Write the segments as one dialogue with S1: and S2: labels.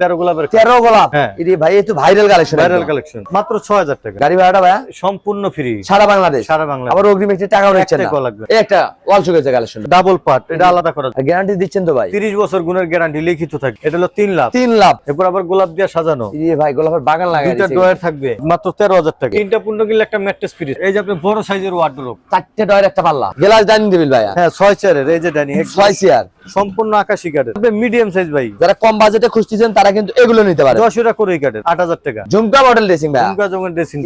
S1: তেরো গোলাপের
S2: তেরো গোলাপ?
S1: হ্যাঁ।
S2: এটি ভাই ভাইরাল কালেকশন
S1: ভাইরাল কালেকশন মাত্র ছয় হাজার টাকা।
S2: গাড়ি ভাড়াটা ভাইয়া
S1: সম্পূর্ণ ফ্রি
S2: সারা বাংলাদেশ।
S1: সারা বাংলা
S2: আবার অগ্রিম একটি টাকাও নিচ্ছেন
S1: একটা
S2: না।
S1: কল লাগবে।
S2: একটা wall showcase collection
S1: double part এটা আলাদা করা
S2: গ্যারান্টি দিচ্ছেন তো ভাই?
S1: তিরিশ বছর গুণের গ্যারান্টি লিখিত থাকে। এটা হলো তিন লাখ
S2: তিন লাভ।
S1: এরপর আবার গোলাপ দিয়ে সাজানো।
S2: ভাই গোলাপের বাগান লাগাই
S1: দুইটা ডয়ার থাকবে। মাত্র তেরো হাজার টাকা। তিনটা পূর্ণ কিনলে একটা ম্যাট্রেস ফ্রি এই যে আপনি বড় সাইজের ওয়ার্ডরোব
S2: চারটে ডয়ের একটা পাল্লা। গ্লাস ডাইনিং টেবিল ভাইয়া।
S1: হ্যাঁ ছয় চেয়ারের এই যে ডাইনিং
S2: ছয় চেয়ার
S1: সম্পূর্ণ আকাশি কাঠের। মিডিয়াম সাইজ ভাই।
S2: যারা কম বাজেটে খুঁজতেছেন তারা কিন্তু এগুলো নিতে পারে।
S1: দশটা করে কাঠের আট হাজার টাকা।
S2: ঝুমকা মডেল ড্রেসিং
S1: ঝুমকা জমের ড্রেসিং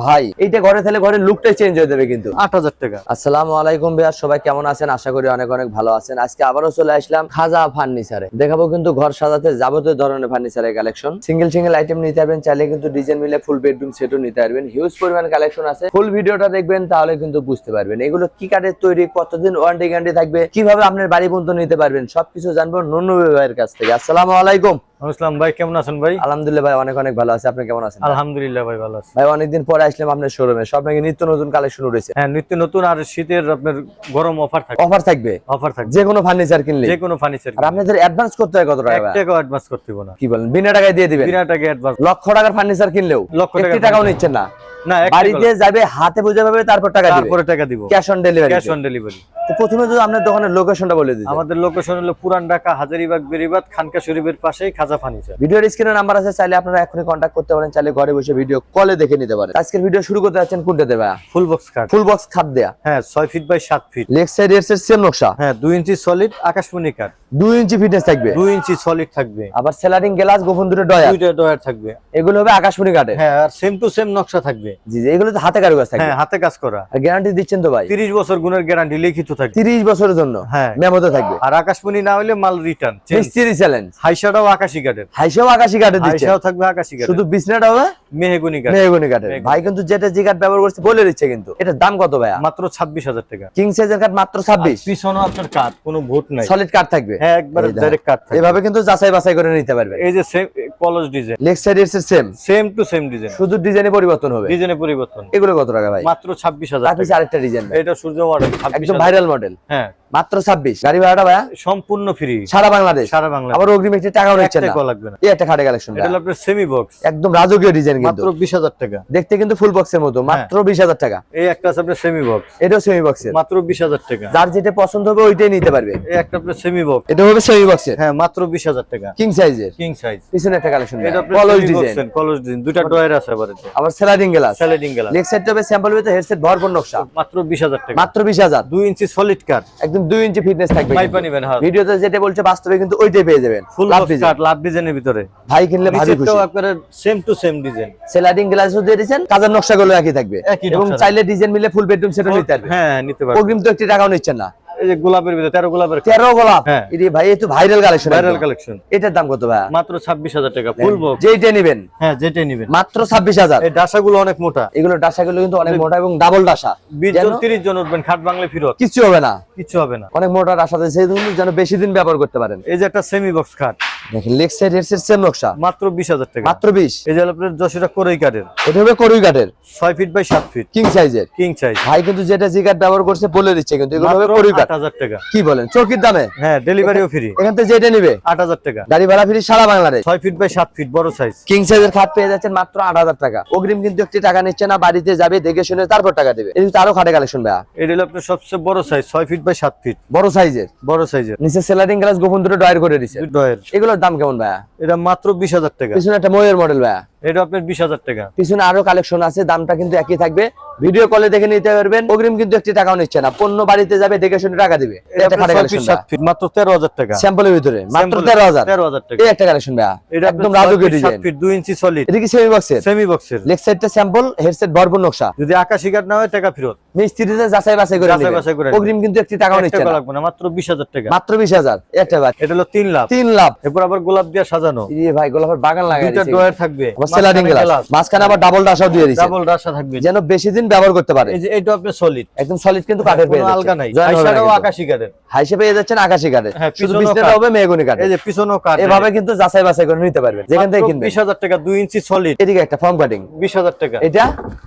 S2: ভাই এইটা ঘরে থাকলে ঘরের লুকটাই চেঞ্জ হয়ে যাবে কিন্তু।
S1: আট হাজার টাকা।
S2: আসসালামু আলাইকুম ভাইয়া। সবাই কেমন আছেন? আশা করি অনেক অনেক ভালো আছেন। আজকে আবারও চলে আসলাম খাজা ফার্নিচারে। দেখাবো কিন্তু ঘর সাজাতে যাবতীয় ধরনের ফার্নিচারের কালেকশন সিঙ্গেল সিঙ্গেল আইটেম নিতে পারবেন চাইলে কিন্তু ডিজাইন মিলে ফুল বেডরুম সেটও নিতে পারবেন। হিউজ পরিমাণ কালেকশন আছে। ফুল ভিডিওটা দেখবেন তাহলে কিন্তু বুঝতে পারবেন। এগুলো কি কাঠের তৈরি কতদিন ওয়ারেন্টি গ্যারান্টি থাকবে? কীভাবে আপনার বাড়ি পর্যন্ত নিতে পারবেন সবকিছু জানব নুনু ভাইয়ের কাছ থেকে। আসসালামু আলাইকুম।
S1: আসসালাম ভাই কেমন আছেন ভাই?
S2: আলহামদুলিল্লাহ ভাই অনেক অনেক ভালো আছে। আপনি কেমন আছেন?
S1: আলহামদুলিল্লাহ ভাই ভালো আছে।
S2: ভাই অনেকদিন পরে আসলাম আপনার শোরুমে সব নাকি নিত্য নতুন কালেকশন উঠেছে।
S1: হ্যাঁ নিত্য নতুন আর শীতের আপনার গরম অফার থাকে
S2: অফার থাকবে?
S1: অফার থাকবে।
S2: যে কোনো ফার্নিচার কিনলে?
S1: যে কোনো ফার্নিচার
S2: আর আপনাদের অ্যাডভান্স করতে হয় কত টাকা?
S1: এক টাকাও অ্যাডভান্স করতে হবে না।
S2: কি বলেন? বিনা টাকায় দিয়ে দিবেন?
S1: বিনা টাকা অ্যাডভান্স
S2: লক্ষ টাকার ফার্নিচার কিনলেও?
S1: লক্ষ
S2: টাকাও। নিচ্ছেন না?
S1: না
S2: বাড়িতে যাবে হাতে বুঝে পাবে তারপর টাকা দিবে।
S1: তারপরে টাকা দিব।
S2: Cash on delivery
S1: cash on delivery
S2: তো প্রথমে যদি আপনার দোকানের লোকেশনটা বলে দিতে
S1: আমাদের লোকেশন হলো পুরান ঢাকা হাজারিবাগ বেরিবাদ খানকা শরীফের পাশেই খাজা ফার্নিচার
S2: ভিডিওর স্ক্রিনে নাম্বার আছে চাইলে আপনারা এখনই কন্ট্যাক্ট করতে পারেন চাইলে ঘরে বসে ভিডিও কলে দেখে নিতে পারেন। আজকের ভিডিও শুরু করতে যাচ্ছেন কোনটা দেবে
S1: ফুল বক্স কাঠ
S2: ফুল বক্স খাপ দেয়া।
S1: হ্যাঁ ছয় ফিট বাই সাত ফিট
S2: লেগ সাইড এর সেম নকশা।
S1: হ্যাঁ দুই ইঞ্চি সলিড আকাশমণি কাঠ
S2: দুই ইঞ্চি ফিটনেস থাকবে।
S1: দুই ইঞ্চি সলিড থাকবে।
S2: আবার সেলারিং গ্লাস গোপন দুটো ডয়ার
S1: দুইটা ডয়ার থাকবে।
S2: এগুলো হবে আকাশমণি কাঠে
S1: হ্যাঁ আর সেম টু সেম নকশা থাকবে।
S2: জি জি এগুলো তো হাতে কারুকাজ থাকবে।
S1: হ্যাঁ হাতে কাজ করা।
S2: আর গ্যারান্টি দিচ্ছেন তো ভাই।
S1: তিরিশ বছর গুণের গ্যারান্টি লিখিত থাকবে।
S2: তিরিশ বছরের জন্য
S1: হ্যাঁ।
S2: মেমোতে থাকবে।
S1: আর আকাশমণি না হলে মাল রিটার্ন
S2: মিস্ত্রি চ্যালেঞ্জ
S1: হাইসাটাও আকাশি কাঠের।
S2: হাইসেও আকাশি কাঠে দিচ্ছে।
S1: হাইসাও থাকবে আকাশি কাঠের।
S2: শুধু বিছনাটা হবে?
S1: মেহেগুনি কাঠ
S2: মেহগনি কাঠের। ভাই কিন্তু যেটা যে কাঠ ব্যবহার করছে বলে দিচ্ছে কিন্তু। এটার দাম কত ভাইয়া?
S1: মাত্র ছাব্বিশ হাজার টাকা।
S2: কিং সাইজের কাঠ মাত্র
S1: আপনার কাঠ কোনো ভোট নাই।
S2: সলিড কাঠ থাকবে?
S1: হ্যাঁ একবার ডাইরেক্ট কাঠ থাকবে।
S2: এভাবে কিন্তু যাচাই বাছাই করে নিতে পারবে।
S1: এই যে সেম কলস ডিজাইন
S2: লেগ সাইড এর same
S1: same to same design
S2: শুধু ডিজাইনে পরিবর্তন হবে?
S1: পরিবর্তন।
S2: এগুলো কত টাকা ভাই?
S1: মাত্র
S2: আরেকটা ডিজাইন
S1: এটা সূর্য মডেল
S2: একদম ভাইরাল মডেল
S1: হ্যাঁ।
S2: মাত্র ছাব্বিশ। গাড়ি ভাড়াটা ভাইয়া?
S1: সম্পূর্ণ ফ্রি
S2: সারা বাংলাদেশ।
S1: সারা বাংলা
S2: আবার অগ্রিম একটি টাকাও নিচ্ছেন না।
S1: লাগবে না।
S2: এই একটা খাটে কালেকশন
S1: এটা আপনার সেমি বক্স
S2: একদম রাজকীয় ডিজাইন কিন্তু।
S1: মাত্র বিশ হাজার টাকা।
S2: দেখতে কিন্তু ফুল বক্সের মতো। মাত্র বিশ হাজার টাকা।
S1: এই একটা আছে আপনার সেমি বক্স
S2: এটাও সেমি বক্সের
S1: মাত্র বিশ হাজার টাকা।
S2: যার যেটা পছন্দ হবে ওইটাই নিতে পারবে।
S1: এই একটা আপনার সেমি বক্স
S2: এটা হবে সেমি বক্সের
S1: হ্যাঁ মাত্র বিশ হাজার টাকা।
S2: কিং সাইজের
S1: কিং সাইজ
S2: পিছনে একটা কালেকশন
S1: এটা
S2: কলস ডিজাইন
S1: কলস ডিজাইন দুইটা ডয়ার আছে আবার
S2: আবার স্যালাডিং গ্লাস
S1: স্যালাডিং গেলা
S2: লেগ সাইড হবে স্যাম্পল উইথ হেডসেট ভরপুর নকশা।
S1: মাত্র বিশ হাজার টাকা।
S2: মাত্র বিশ হাজার।
S1: দুই ইঞ্চি সলিড কাঠ
S2: একদম দুই ইঞ্চি ফিটনেস থাকবে
S1: পাইপা নেবেন হ্যাঁ।
S2: ভিডিওতে যেটা বলছে বাস্তবে কিন্তু ওইটাই পেয়ে যাবেন।
S1: ফুল
S2: লাভ
S1: বক্স লাভ ডিজাইনের ভিতরে।
S2: ভাই কিনলে ভাবি খুশি।
S1: নিচেরটাও আপনার same to same design
S2: sliding গ্লাসও দিয়ে দিয়েছেন কাজের নকশাগুলো একই থাকবে। এবং চাইলে ডিজাইন মিলে ফুল বেডরুম সেটও নিতে পারবে
S1: হ্যাঁ নিতে পারবেন।
S2: অগ্রিম তো একটি টাকাও নিচ্ছেন না।
S1: এই যে গোলাপের ভিতরে তেরো গোলাপের
S2: তেরো গোলাপ?
S1: হ্যাঁ।
S2: এটি ভাই এই ভাইরাল কালেকশন
S1: ভাইরাল কালেকশন
S2: এটার দাম কত ভাই?
S1: মাত্র ছাব্বিশ হাজার টাকা ফুল বক্স
S2: যেইটা নিবেন।
S1: হ্যাঁ নিবেন।
S2: মাত্র ছাব্বিশ হাজার।
S1: এই ডাসাগুলো অনেক মোটা।
S2: এগুলো কিন্তু অনেক মোটা এবং ডাবল
S1: জন তিরিশ জন উঠবেন খাট বাংলা ফিরত।
S2: কিছু হবে না।
S1: কিছু হবে না।
S2: অনেক মোটা ডাসা যেন বেশি দিন ব্যবহার করতে পারেন।
S1: এই যে একটা সেমি বক্স খাট।
S2: দেখেন লেগ সাইড হেড সেম নকশা।
S1: মাত্র বিশ হাজার টাকা।
S2: মাত্র বিশ?
S1: এই যে আপনার কোরই কাঠের।
S2: এটা হবে করুই কাঠের।
S1: ছয় ফিট বাই সাত ফিট
S2: কিং সাইজের
S1: কিং সাইজ
S2: ভাই কিন্তু যেটা জি কাঠ ব্যবহার করছে বলে দিচ্ছে কিন্তু এগুলো হবে করুই
S1: আট হাজার টাকা।
S2: কি বলেন চৌকির দামে?
S1: হ্যাঁ ডেলিভারিও ফ্রি
S2: এখান থেকে যেটা নিবে?
S1: আট হাজার টাকা।
S2: গাড়ি ভাড়া ফ্রি সারা বাংলাদেশ।
S1: ছয় ফিট বাই সাত ফিট বড় সাইজ
S2: কিং সাইজের খাট পেয়ে যাচ্ছেন মাত্র আট হাজার টাকা। অগ্রিম কিন্তু একটি টাকা নিচ্ছে না বাড়িতে যাবে দেখে শুনে তারপর টাকা দেবে। এই আরও খাটে কালেকশন ভাইয়া।
S1: এটা হলো আপনার সবচেয়ে বড় সাইজ ছয় ফিট বাই সাত ফিট
S2: বড় সাইজের
S1: বড় সাইজের
S2: নিচে সেলারিং গ্লাস গোপন দুটো ডয়ার করে দিচ্ছে
S1: ডয়ের
S2: এগুলোর দাম কেমন ভাইয়া?
S1: এটা মাত্র বিশ হাজার টাকা।
S2: পিছনে একটা ময়ের মডেল ভাইয়া।
S1: এটা আপনার বিশ হাজার টাকা।
S2: পিছনে আরও কালেকশন আছে দামটা কিন্তু একই থাকবে। ভিডিও কলে দেখে নিতে পারবেন। অগ্রিম কিন্তু একটি টাকাও নিচ্ছে না। পণ্য বাড়িতে যাবে দেখে শুনে টাকা দিবে।
S1: মাত্র তেরো হাজার টাকা।
S2: স্যাম্পলের ভিতরে মাত্র তেরো হাজার।
S1: তেরো হাজার টাকা।
S2: একটা কালেকশন ভাইয়া
S1: এটা
S2: একদম রাজকীয় ডিজাইন
S1: দুই ইঞ্চি সলিড
S2: এটা কি সেমি বক্সের
S1: সেমি বক্সের
S2: লেগ সাইডটা স্যাম্পল হেডসেট ভরপুর নকশা।
S1: যদি আকাশি কাঠ না হয় টাকা ফেরত।
S2: মিস্ত্রিতে যাচাই বাছাই করে
S1: যাচাই বাছাই করে
S2: অগ্রিম কিন্তু একটি টাকাও নিচ্ছে না।
S1: লাগবে না মাত্র বিশ হাজার টাকা।
S2: মাত্র বিশ হাজার। একটা বার
S1: এটা হলো তিন লাখ
S2: তিন লাভ।
S1: এরপর আবার গোলাপ দিয়ে সাজানো।
S2: এই ভাই গোলাপের বাগান লাগাই
S1: দুইটা। ডয়ার থাকবে। মাঝখানে
S2: গ্লাস মাঝখানে আবার ডাবল ডাসাও দিয়ে দিয়েছে
S1: ডাবল রাশা থাকবে।
S2: যেন বেশি দিন ব্যবহার করতে পারে।
S1: এই যে এটা আপনার সলিড
S2: একদম সলিড কিন্তু কাঠের পেয়ে
S1: কোনো আলগা নাই।
S2: কিন্তু।
S1: আকাশি কাঠের।
S2: হাইসে পেয়ে যাচ্ছেন আকাশি কাঠের। শুধু বিছনাটা হবে মেহগনি কাঠের।
S1: এই যে পিছনেও কাঠ।
S2: এভাবে কিন্তু যাচাই বাছাই করে নিতে পারবেন। যেখান থেকে কিনবেন।
S1: বিশ হাজার টাকা দুই ইঞ্চি সলিড
S2: এদিকে একটা ফর্ম কাটিং
S1: বিশ হাজার টাকা।
S2: এটা?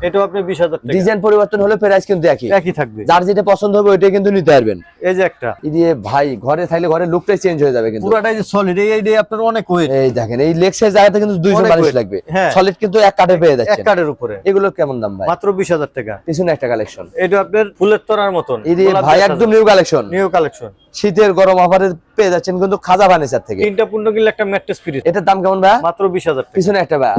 S1: এটাও আপনি বিশ হাজার টাকা।
S2: ডিজাইন পরিবর্তন হলে প্রাইস কিন্তু একই।
S1: একই থাকবে।
S2: যার যেটা পছন্দ হবে ওইটাই কিন্তু নিতে পারবেন।
S1: এই যে একটা।
S2: এই দিয়ে ভাই ঘরে থাকলে ঘরের লুকটাই চেঞ্জ হয়ে যাবে কিন্তু।
S1: পুরাটাই যে সলিড এই আপনার অনেক ওয়েট
S2: এই দেখেন এই লেগ সাইজ জায়গাতে কিন্তু দুইজন
S1: অনেক
S2: মানুষ
S1: weight।
S2: লাগবে। সলিড কিন্তু এক কাঠে পেয়ে
S1: এক কাঠের উপরে।
S2: এগুলো কেমন দাম ভাই?
S1: মাত্র বিশ হাজার টাকা।
S2: পিছনে একটা কালেকশন
S1: এটা আপনার ফুলের তোরার মতন।
S2: এই ভাই একদম নিউ কালেকশন
S1: নিউ কালেকশন
S2: শীতের গরম অফারে পেয়ে যাচ্ছেন কিন্তু খাজা ফার্নিচার থেকে।
S1: তিনটা পূর্ণ কিনলে একটা ম্যাট্রেস ফ্রি।
S2: এটার দাম কেমন ভাই?
S1: মাত্র বিশ হাজার টাকা।
S2: পিছনে একটা ভাই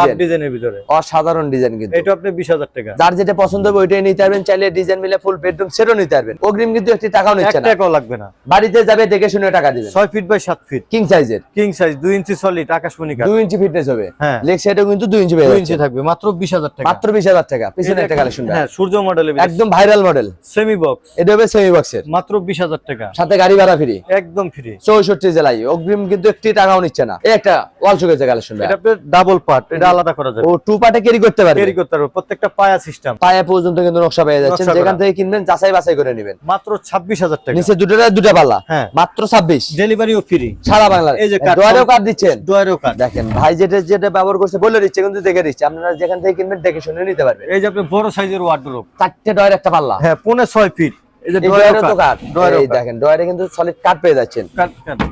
S2: লাভ
S1: ডিজাইনের ভিতরে।
S2: অসাধারণ ডিজাইন কিন্তু।
S1: এটা আপনি বিশ হাজার টাকা।
S2: যার যেটা পছন্দ হবে ওইটাই নিতে পারবেন। চাইলে ডিজাইন মিলে ফুল বেডরুম সেটও নিতে পারবেন। অগ্রিম কিন্তু একটি টাকাও নিচ্ছে না।
S1: টাকাও লাগবে না।
S2: বাড়িতে যাবে দেখে শুনে টাকা দিবেন।
S1: ছয় ফিট বাই সাত ফিট
S2: কিং সাইজের
S1: কিং সাইজ দুই ইঞ্চি সলিড আকাশমণি কাঠ।
S2: দুই ইঞ্চি ফিটনেস হবে।
S1: হ্যাঁ।
S2: লেগ সাইডেও কিন্তু দুই ইঞ্চি পেয়ে
S1: ইঞ্চি থাকবে মাত্র বিশ হাজার টাকা।
S2: মাত্র বিশ হাজার টাকা পিছনে একটা কালেকশন
S1: হ্যাঁ সূর্য মডেলের
S2: একদম ভাইরাল মডেল
S1: সেমি বক্স
S2: এটা হবে সেমি বক্সের
S1: মাত্র বিশ হাজার টাকা।
S2: সাথে গাড়ি ভাড়া ফ্রি
S1: একদম ফ্রি
S2: চৌষট্টি জেলায়। অগ্রিম কিন্তু একটি টাকাও নিচ্ছে না। এই একটা ওয়াল শুকেছে কালেকশন
S1: এটা ডাবল পার্ট এটা আলাদা করা যাবে।
S2: ও টু পার্টে ক্যারি করতে পারবে।
S1: ক্যারি করতে পারবে। প্রত্যেকটা পায়া সিস্টেম
S2: পায়ে পর্যন্ত কিন্তু নকশা পেয়ে যাচ্ছেন। যেখান থেকে কিনবেন যাচাই বাছাই করে নেবেন।
S1: মাত্র ছাব্বিশ হাজার টাকা।
S2: নিচে দুটো দুটা পাল্লা?
S1: হ্যাঁ।
S2: মাত্র ছাব্বিশ।
S1: ডেলিভারিও ফ্রি
S2: সারা বাংলা
S1: এই যে কাঠ-
S2: কার্ড দিচ্ছেন।
S1: ডয়ারও কাঠ
S2: দেখেন ভাই যেটা যেটা ব্যবহার করছে বলে দিচ্ছে কিন্তু দেখে দিচ্ছে। আপনারা যেখান থেকে কিনবেন দেখে শুনে নিতে পারবেন।
S1: এই যে আপনি বড় সাইজের ওয়ার্ডরোব
S2: চারটে ডয়ের একটা পাল্লা।
S1: হ্যাঁ পৌনে ছয় ফিট এই যে
S2: ডয়ের তো
S1: কাঠ ডয়ের
S2: এই দেখেন ডয়ারে কিন্তু সলিড কাঠ পেয়ে যাচ্ছেন।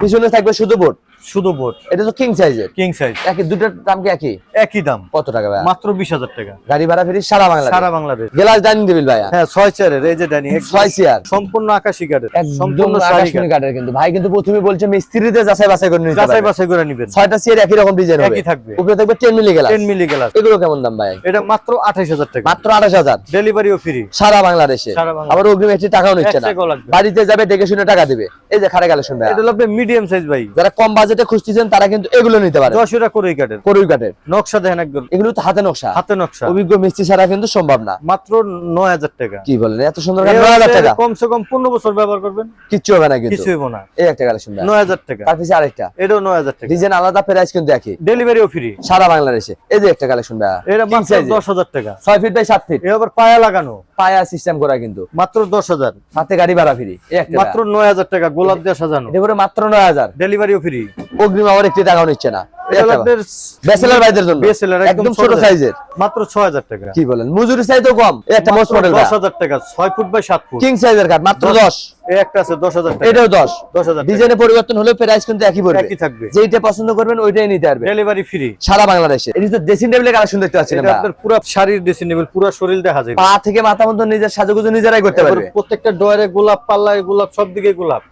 S2: পিছনে থাকবে শুধু বোর্ড
S1: শুধু বোর্ড
S2: এটা তো কিং সাইজের
S1: কিং সাইজ
S2: একই দুটোর দাম কি একই?
S1: একই দাম।
S2: কত টাকা ভাই
S1: মাত্র বিশ হাজার টাকা।
S2: গাড়ি ভাড়া ফ্রি সারা বাংলা
S1: সারা বাংলাদেশ।
S2: গ্লাস ডাইনিং টেবিল ভাইয়া।
S1: হ্যাঁ ছয় চেয়ারের এই যে ডাইনিং
S2: ছয় চেয়ার
S1: সম্পূর্ণ আকাশি কাঠের সম্পূর্ণ
S2: আকাশমণি কাঠের কিন্তু। ভাই কিন্তু প্রথমে বলছে মিস্ত্রিতে যাচাই বাছাই করে নিতে
S1: যাচাই বাছাই করে নিবেন।
S2: ছয়টা চেয়ার একই রকম ডিজাইন হবে।
S1: একই থাকবে।
S2: উপরে থাকবে 10 milli glass
S1: ten milli glass
S2: এগুলো কেমন দাম ভাই?
S1: এটা মাত্র আঠাইশ হাজার টাকা।
S2: মাত্র 28000
S1: ডেলিভারিও ফ্রি
S2: সারা বাংলাদেশে।
S1: বাংলাদেশে।
S2: আবার অগ্রিম একটি টাকাও নিচ্ছে না। বাড়িতে যাবে দেখে শুনে টাকা দিবে। এই যে খারে কালেকশন ভাই
S1: এটা লাগবে মিডিয়াম সাইজ ভাই।
S2: যারা কম বাজেটে খুঁজতেছেন তারা কিন্তু এগুলো নিতে পারে।
S1: দশটা করে কাঠের।
S2: করুই কাঠের।
S1: নকশা দেখেন একদম।
S2: এগুলো তো হাতে নকশা।
S1: হাতে নকশা।
S2: অভিজ্ঞ মিস্ত্রি ছাড়া কিন্তু সম্ভব না।
S1: মাত্র নয় হাজার টাকা।
S2: কি বলেন এত সুন্দর নয় হাজার টাকা।
S1: কমসে কম পনেরো বছর ব্যবহার করবেন।
S2: কিচ্ছু হবে না
S1: কিছু হইব না।
S2: এই একটা কালেকশন
S1: নয় হাজার টাকা।
S2: তার পিছে আরেকটা।
S1: এটাও নয় হাজার টাকা।
S2: ডিজাইন আলাদা প্রাইস কিন্তু একই।
S1: ডেলিভারিও ফ্রি
S2: সারা বাংলাদেশে। এই যে একটা কালেকশন ভাই
S1: এটা মাত্র দশ হাজার টাকা।
S2: ছয় ফিট বাই সাত ফিট
S1: এ আবার পায়া লাগানো।
S2: পায়া সিস্টেম করা কিন্তু।
S1: মাত্র দশ হাজার।
S2: সাথে গাড়ি ভাড়া ফ্রি
S1: মাত্র নয় হাজার টাকা গোলাপ দিয়ে সাজানো।
S2: এবারে মাত্র নয় হাজার।
S1: ডেলিভারিও ফ্রি
S2: অগ্রিম আমার একটি টাকাও নিচ্ছে না। এই
S1: এটা
S2: একটা
S1: আপনার
S2: ব্যাচেলার ভাইদের জন্য।
S1: একদম
S2: একদম
S1: ছোট
S2: ছোট সাইজের।
S1: মাত্র ছয় হাজার টাকা।
S2: কি বলেন? মজুরি চাইতেও কম। একটা মোস্ট মডেল
S1: দশ হাজার টাকা ছয় ফুট বাই সাত ফুট।
S2: কিং সাইজের কাঠ মাত্র দশ
S1: এই একটা আছে দশ হাজার টাকা।
S2: এটাও দশ।
S1: দশ
S2: ডিজাইনে পরিবর্তন হলেও প্রাইস কিন্তু একই পড়বে।
S1: একই থাকবে।
S2: যেইটা পছন্দ করবেন ওইটাই নিতে পারবেন।
S1: ডেলিভারি ফ্রি
S2: সারা বাংলাদেশে। ড্রেসিং কালেকশন দেখতে পাচ্ছেন
S1: এটা আপনার পুরো শাড়ির ড্রেসিং টেবিল পুরো শরীর দেখা যায়
S2: পা থেকে মাথা পর্যন্ত নিজের সাজুগুজু নিজেরাই করতে পারবে।
S1: প্রত্যেকটা ডয়ারে গোলাপ পাল্লায় গোলাপ সব দিকে গোলাপ।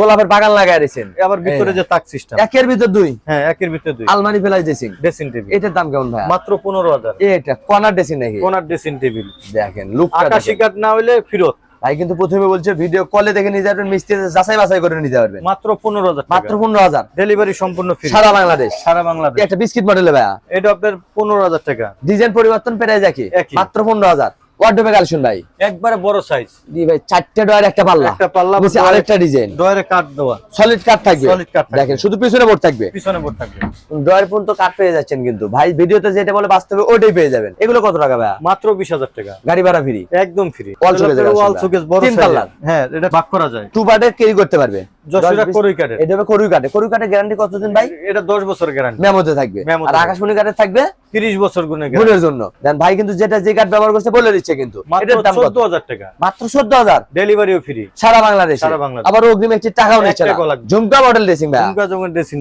S2: গোলাপের বাগান লাগাই দিয়েছেন
S1: আবার ভিতরে যে তাক সিস্টেম
S2: একের ভিতর দুই।
S1: হ্যাঁ একের ভিতরে দুই।
S2: আলমারি ফেলাই ড্রেসিং
S1: ড্রেসিং টেবিল
S2: এটার দাম কেমন ভাই
S1: মাত্র পনেরো হাজার।
S2: এটা কর্নার ড্রেসিং নাকি?
S1: কোনার ড্রেসিং টেবিল
S2: দেখেন লুক
S1: আকাশি কাঠ না হইলে ফিরত
S2: ভাই কিন্তু প্রথমে বলছে ভিডিও কলে দেখে নিতে পারবেন মিস্ত্রি যাচাই বাছাই করে নিতে পারবেন।
S1: মাত্র পনেরো হাজার
S2: মাত্র পনেরো হাজার।
S1: ডেলিভারি সম্পূর্ণ ফ্রি
S2: সারা বাংলাদেশ।
S1: সারা বাংলাদেশ।
S2: একটা বিস্কিট মডেলে ভাইয়া।
S1: এটা আপনার পনেরো হাজার টাকা।
S2: ডিজাইন পরিবর্তন পেরে যাকি। মাত্র পনেরো হাজার। ওয়ার্ডবে কালেকশন ভাই?
S1: একবারে বড় সাইজ
S2: জি ভাই চারটে ডয়ার একটা পাল্লা।
S1: একটা পাল্লা
S2: নিচে আরেকটা ডিজাইন
S1: ডয়ারে কাঠ দেওয়া।
S2: সলিড কাট থাকবে?
S1: Solid কাঠ
S2: দেখেন শুধু পিছনে বোর্ড থাকবে।
S1: পিছনে বোর্ড থাকবে।
S2: ডয়ার পর্যন্ত কাট পেয়ে যাচ্ছেন কিন্তু। ভাই ভিডিওতে যেটা বলে বাস্তবে ওটাই পেয়ে যাবেন। এগুলো কত টাকা ভাইয়া?
S1: মাত্র বিশ হাজার টাকা।
S2: গাড়ি ভাড়া ফ্রি
S1: একদম ফ্রি
S2: Wall showcase এর
S1: ওয়াল বড়
S2: তিন
S1: size হ্যাঁ এটা ভাগ করা যায়।
S2: টু পার্টে ক্যারি করতে পারবে।
S1: যশোরা
S2: দশ বিশ-
S1: কাঠের
S2: এটা হবে করুই কাটে করুই কাটে গ্যারান্টি কতদিন ভাই?
S1: এটা দশ বছর গ্যারান্টি
S2: মেমোতে থাকবে। আর আকাশমণি কাটে থাকবে?
S1: তিরিশ বছর গুণে guarantee।
S2: গুণের জন্য। দেন ভাই কিন্তু যেটা যে কাঠ ব্যবহার করছে বলে দিচ্ছে। কিন্তু।
S1: মাত্র
S2: এটার দাম কত?
S1: চোদ্দ হাজার টাকা।
S2: মাত্র
S1: ডেলিভারিও ফ্রি
S2: সারা বাংলাদেশে?
S1: সারা বাংলাদেশে।
S2: আবার অগ্রিম একটি টাকাও নিচ্ছে না। ঝুমকা মডেল ড্রেসিং ভাই।
S1: ঝুমকা জমের ড্রেসিং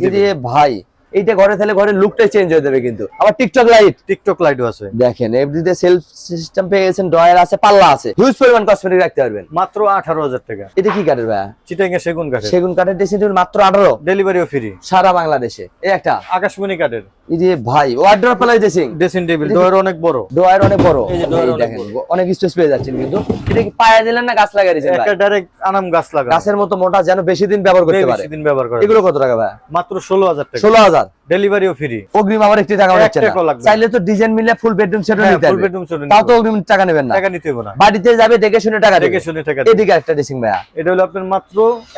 S2: ভাই এইটা ঘরে থাকলে ঘরের লুকটাই চেঞ্জ হয়ে যাবে কিন্তু। আবার টিকটক লাইট
S1: টিকটক লাইটও আছে।
S2: দেখেন এফডিতে সেলফ সিস্টেম পেয়ে গেছেন ডয়ার আছে পাল্লা আছে। হিউজ পরিমাণ কসমেটিক রাখতে পারবেন।
S1: মাত্র আঠারো হাজার টাকা।
S2: এটা কি কাঠের ভাই?
S1: চিটাঙ্গে সেগুন কাঠের।
S2: সেগুন কাঠের ড্রেসিং মাত্র আঠারো।
S1: ডেলিভারিও ফ্রি
S2: সারা বাংলাদেশে। এই একটা।
S1: আকাশমণি কাঠের।
S2: এই ভাই ওয়ার্ড্রপ পেলাই ড্রেসিং
S1: ড্রেসিং টেবিল ডোর অনেক বড়।
S2: ডয়ার অনেক বড়।
S1: এই যে ডয়ার অনেক
S2: দেখেন অনেক স্পেস পেয়ে যাচ্ছেন কিন্তু। এটা কি পায়া দিলেন না গাছ লাগাই দিয়েছেন
S1: একটা ডাইরেক্ট আনাম গাছ লাগা
S2: গাছের মতো মোটা যেন বেশি দিন ব্যবহার করতে পারে।
S1: বেশি দিন ব্যবহার করে
S2: এগুলো কত টাকা ভাই?
S1: মাত্র ষোলো হাজার টাকা।
S2: ষোলো হাজার?
S1: ডেলিভারিও ফ্রি
S2: অগ্রিম একটি টাকা না। চাইলে তো ডিজাইন মিলে ফুল বেডরুম সেটও
S1: হ্যাঁ
S2: নিতে
S1: ফুল বেডরুম
S2: তাও তো অগ্রিম টাকা নেবেন না।
S1: টাকা নিতে হবে না।
S2: বাড়িতে যাবে দেখে শুনে টাকা
S1: দেখে শুনে টাকা
S2: এদিকে একটা ড্রেসিং ভাইয়া।
S1: এটা হলো আপনার মাত্র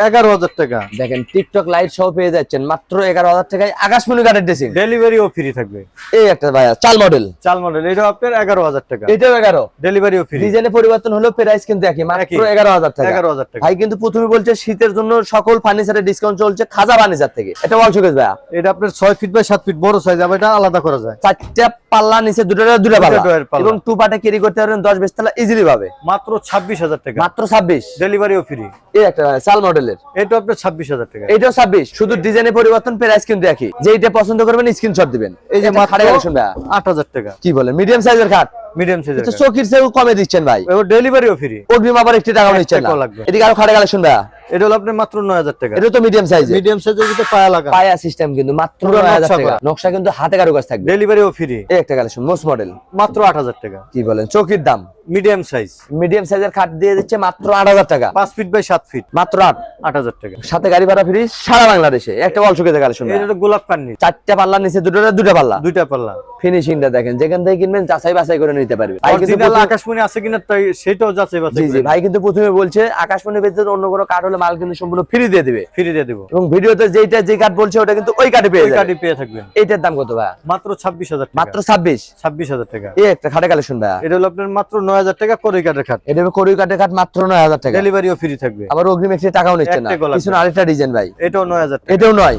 S1: এগারো হাজার টাকা।
S2: দেখেন টিকটক লাইট সহ পেয়ে যাচ্ছেন মাত্র এগারো হাজার টাকায় আকাশমণি কাঠের ড্রেসিং
S1: ডেলিভারিও ফ্রি থাকবে।
S2: এই একটা ভাইয়া চাল মডেল
S1: চাল মডেল এটা আপনার এগারো হাজার টাকা।
S2: এটাও এগারো।
S1: ডেলিভারিও ফ্রি
S2: ডিজাইনে পরিবর্তন হলো প্রাইস কিন্তু একই মাত্র
S1: একই।
S2: এগারো হাজার টাকা।
S1: এগারো হাজার টাকা।
S2: ভাই কিন্তু প্রথমে বলছে শীতের জন্য সকল ফার্নিচারের ডিসকাউন্ট চলছে খাজা ফার্নিচার থেকে। এটা অংশ কেস ভাইয়া।
S1: এটা আপনার ছয় ফিট বাই সাত ফিট বড় সাইজ আবার এটা আলাদা করা যায়।
S2: চারটা পাল্লা নিচে দুটো দুটো পাল্লা। এবং টু পাটা ক্যারি করতে পারবেন দশ বিশ তালা ইজিলি পাবে।
S1: মাত্র ছাব্বিশ হাজার টাকা।
S2: মাত্র ছাব্বিশ।
S1: ডেলিভারিও ফ্রি
S2: এই একটা চাল মডেলের
S1: এটা আপনার ছাব্বিশ হাজার টাকা।
S2: এটাও ছাব্বিশ। শুধু ডিজাইনের পরিবর্তন প্রাইস কিন্তু একই। যেটা পছন্দ করবেন স্ক্রিনশট দিবেন।
S1: এই যে
S2: এটা
S1: আট হাজার টাকা।
S2: কি বলে? মিডিয়াম সাইজের খাট।
S1: মিডিয়াম সাইজের
S2: চকির চেয়েও কমে দিচ্ছেন ভাই।
S1: এবার ডেলিভারিও ফ্রি
S2: অগ্রিম আবার একটি টাকা নিচ্ছেন না। এদিকে আরও খাটে কালেকশন ভাইয়া।
S1: এটা হলো আপনার মাত্র নয় হাজার টাকা।
S2: এটা তো মিডিয়াম সাইজের
S1: মিডিয়াম সাইজের ভিতরে পায়া লাগা।
S2: পায়া সিস্টেম কিন্তু মাত্র
S1: পুরো
S2: নয় হাজার
S1: নকশা
S2: টাকা। নকশা কিন্তু হাতে কারুকাজ থাকবে।
S1: ডেলিভারিও ফ্রি
S2: এই একটা কালেকশন মোস্ট মডেল
S1: মাত্র আট হাজার টাকা।
S2: কি বলেন চকির দাম।
S1: মিডিয়াম সাইজ
S2: মিডিয়াম সাইজের খাট দিয়ে দিচ্ছে মাত্র আট হাজার টাকা।
S1: পাঁচ ফিট বাই ফিট
S2: মাত্র আট।
S1: আট হাজার টাকা।
S2: সাথে গাড়ি ভাড়া ফ্রি সারা বাংলাদেশে। একটা কালেকশন
S1: এটা গোলাপ কান্নি
S2: চারটা পাল্লা নিচে দুটো দুটো পাল্লা?
S1: পাল্লা।
S2: ফিনিশিংটা দেখেন যেখান থেকে কিনবেন যাচাই বাছাই করে নিতে পারবে। ভাই কিন্তু প্রথমে-
S1: আকাশমণি আছে কিনা তাই সেটাও যাচাই
S2: জি জি ভাই কিন্তু প্রথমে বলছে আকাশমণি ব্যতীত অন্য কোনো কার্ড হলে মাল কিন্তু সম্পূর্ণ ফ্রি দিয়ে দিবে।
S1: ফ্রি দিয়ে দেবো।
S2: এবং ভিডিওতে যেটা যে কার্ড বলছে ওটা কিন্তু ওই কার্ডে পেয়ে
S1: কার্ডই পেয়ে থাকবেন
S2: এইটার দাম কত ভাই?
S1: মাত্র ছাব্বিশ হাজার
S2: মাত্র ছাব্বিশ?
S1: ছাব্বিশ হাজার টাকা।
S2: এই একটা খাটে কালেকশন ভাই।
S1: এটা হলো আপনার মাত্র নয় হাজার টাকা করে কার্ডের খাট
S2: এটা করই কার্ডের খাট মাত্র নয় হাজার টাকা।
S1: ডেলিভারিও ফ্রি থাকবে।
S2: আবার অগ্রিম একটি টাকাও নিচ্ছে না। পিছনে আরেকটা ডিজাইন ভাই।
S1: এটাও নয় হাজার টাকা।
S2: এটাও নয়।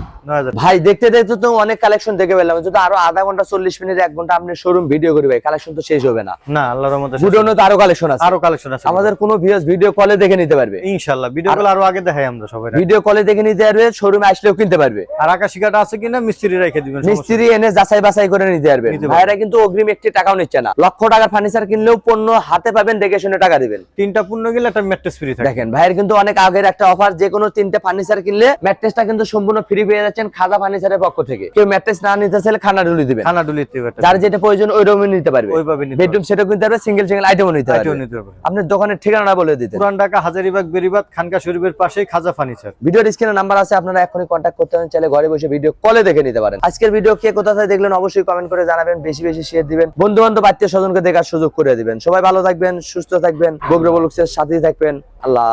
S2: ভাই দেখতে দেখতে তো অনেক কালেকশন দেখে পেলাম যদি আরও আধা ঘণ্টা চল্লিশ মিনিট এক ঘণ্টা আপনি শোরুম ভিডিও করি ভাই কালেকশন তো শেষ হবে। না।
S1: না আল্লাহর রহমতে
S2: বুডনো তো আরও কালেকশন আছে।
S1: আরও কালেকশন আছে।
S2: আমাদের কোনো ভিউস ভিডিও কলে দেখে নিতে পারবে।
S1: ইনশাল্লাহ ভিডিও গুলো আরও আগে দেখাই আমরা সবাই।
S2: ভিডিও কলে দেখে নিতে পারবে শোরুমে আসলেও কিনতে পারবে।
S1: আর আকাশি কাটা আছে কিনা মিস্ত্রি রেখে দিবেন
S2: মিস্ত্রি এনে যাচাই বাছাই করে নিতে পারবে। ভাইরা কিন্তু অগ্রিম একটি টাকাও নিচ্ছে না। লক্ষ টাকার ফার্নিচার কিনলেও পণ্য হাতে পাবেন দেখে শুনে টাকা দিবেন।
S1: তিনটা পূর্ণ গেলে একটা ম্যাট্রেস ফ্রি থাকে।
S2: দেখেন ভাইয়ের কিন্তু অনেক আগের একটা অফার যে কোনো তিনটে ফার্নিচার কিনলে ম্যাট্রেসটা কিন্তু সম্পূর্ণ ফ্রি পেয়ে যাচ্ছেন খাজা ফার্নিচারের পক্ষ থেকে। কেউ ম্যাট্রেস না নিতে চাইলে খানা ঢুলি দিবেন
S1: খানা ডুলিতে পারবে
S2: যার যেটা প্রয়োজন ওই রকমই নিতে পারবে।
S1: ওইভাবে নিতে
S2: বেডরুম সেটও কিনতে পারবে সিঙ্গেল সিঙ্গেল আইটেমও নিতে
S1: পারবে।
S2: আইটেমও
S1: নিতে পারবে।
S2: আপনার দোকানের ঠিকানা বলে দিতে।
S1: পুরান ঢাকা হাজারিবাগ বেরিবাদ খানকা শরীফের পাশেই খাজা ফার্নিচার
S2: ভিডিওর স্ক্রিনে নাম্বার আছে আপনারা এখনই কন্ট্যাক্ট করতে পারেন চাইলে ঘরে বসে ভিডিও কলে দেখে নিতে পারেন। আজকের ভিডিও কে কোথা থেকে দেখলেন অবশ্যই কমেন্ট করে জানাবেন বেশি বেশি শেয়ার দিবেন। বন্ধু বান্ধব আত্মীয় স্বজনকে দেখার সুযোগ করে দিবেন। সবাই ভালো থাকবেন সুস্থ থাকবেন বগ্র বলুক্সের সাথেই থাকবেন। আল্লাহ।